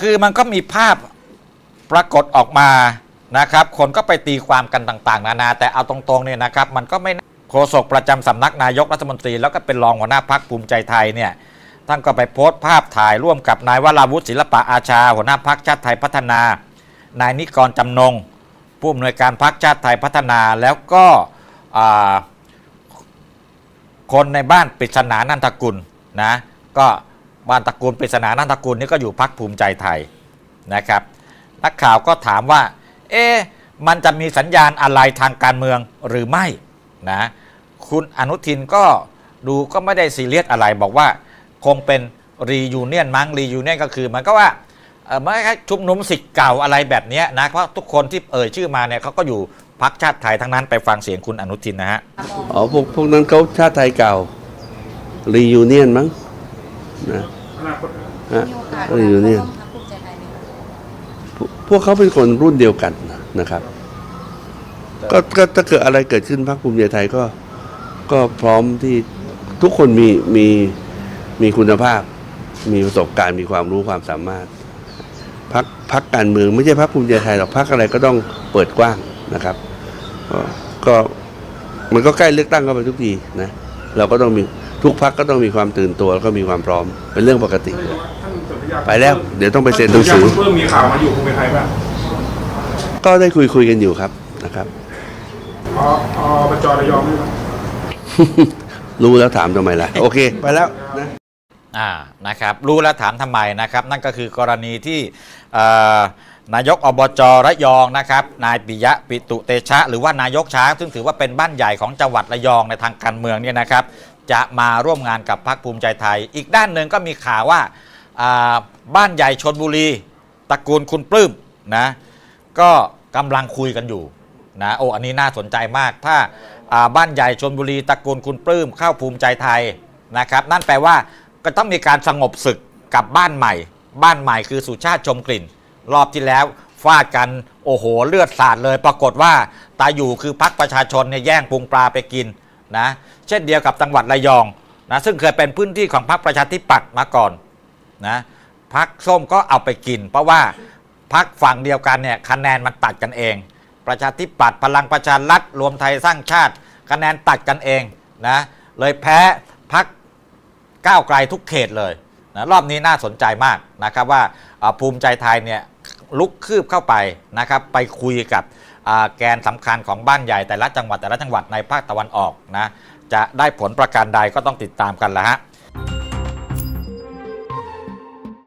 คือมันก็มีภาพปรากฏออกมานะครับ คนก็ไปตีความกันต่างๆ นานา แต่เอาตรงๆเนี่ยนะครับ มันก็ไม่โฆษกประจำสำนักนายกรัฐมนตรี แล้วก็เป็นรองหัวหน้าพักภูมิใจไทยเนี่ยท่านก็ไปโพสต์ภาพถ่ายร่วมกับนายวราวุฒิศิลปะอาชา หัวหน้าพักชาติไทยพัฒนา นายนิกรจำนง ผู้อำนวยการพักชาติไทยพัฒนาแล้วก็คนในบ้านปริศนานันทกุลนะก็ บ้านตระกูลปริศนานันทกุลนี่ก็อยู่พักภูมิใจไทยนะครับ นักข่าวก็ถามว่า เอ๊ะมันจะมีสัญญาณอะไรทางการเมืองหรือไม่นะคุณอนุทินก็ดูก็ไม่ได้ซีเรียสอะไรบอกว่าคงเป็นรียูเนียนมั้งรียูเนียนก็คือมันก็ว่าไม่ใช่ชุมนุมสิทธิ์เก่าอะไรแบบนี้นะเพราะทุกคนที่เอ่ยชื่อมาเนี่ยเขาก็อยู่พักชาติไทยทั้งนั้นไปฟังเสียงคุณอนุทินนะฮะอ๋อพวกพวกนั้นเขาชาติไทยเก่ารียูเนียนมั้ง นะฮะมีโอกาสรียูเนียนร่วมพรรคภูมิใจไทยไหมคะพวกพวกเขาเป็นคนรุ่นเดียวกันนะครับก็ก็ถ้าเกิดอะไรเกิดขึ้นพรรคภูมิใจไทยก็ก็พร้อมที่ทุกคนมีมีมีคุณภาพ มีประสบการณ์มีความรู้ความสามารถพักพักการเมืองไม่ใช่พักภูมิใจไทยหรอกพักอะไรก็ต้องเปิดกว้างนะครับก็ก็มันก็ใกล้เลือกตั้งเข้าไปทุกทีนะ เราก็ต้องมี ทุกพักก็ต้องมีความตื่นตัวแล้วก็มีความพร้อมเป็นเรื่องปกติ ไปแล้ว เดี๋ยวต้องไปเซ็นหนังสือเพิ่มมีข่าวมาอยู่ภูมิใจไทยป่ะก็ได้คุยคุยกันอยู่ครับนะครับอ๋ออ๋อบจระยองนี่ป่ะรู้แล้วถามทำไมล่ะ โอเค ไปแล้วนะอ่านะครับ รู้แล้วถามทำไมนะครับ นั่นก็คือกรณีที่เอ่อนายกอบจระยองนะครับ นายปิยะปิตุเตชะ หรือว่านายกช้าง ซึ่งถือว่าเป็นบ้านใหญ่ของจังหวัดระยองในทางการเมืองเนี่ยนะครับ จะมาร่วมงานกับพรรคภูมิใจไทย อีกด้านหนึ่งก็มีข่าวว่าบ้านใหญ่ชนบุรีตระกูลคุณปลื้มนะก็กำลังคุยกันอยู่นะโอ้อันนี้น่าสนใจมาก ถ้าาบ้านใหญ่ชนบุรีตระกูลคุณปลื้มเข้าภูมิใจไทยนะครับนั่นแปลว่าก็ต้องมีการสงบศึกกับบ้านใหม่ บ้านใหม่คือสุชาติชมกลิ่น รอบที่แล้วฟาดกันโอ้โหเลือดสาดเลย ปรากฏว่าตาอยู่คือพักประชาชนเนี่ยแย่งพุงปลาไปกิน นะเช่นเดียวกับจังหวัดระยองนะซึ่งเคยเป็นพื้นที่ของพรรคประชาธิปัตย์มาก่อนนะพักส้มก็เอาไปกิน เพราะว่าพักฝั่งเดียวกันเนี่ยคะแนนมันตัดกันเอง ประชาธิปัตย์พลังประชารัฐรวมไทยสร้างชาติ คะแนนตัดกันเองนะเลยแพ้พักก้าวไกลทุกเขตเลยนะรอบนี้น่าสนใจมากนะครับว่าภูมิใจไทยเนี่ย ลุกคืบเข้าไปนะครับไปคุยกับแกนสำคัญของบ้านใหญ่แต่ละจังหวัดแต่ละจังหวัดในภาคตะวันออกนะจะได้ผลประการใดก็ต้องติดตามกันแหละฮะ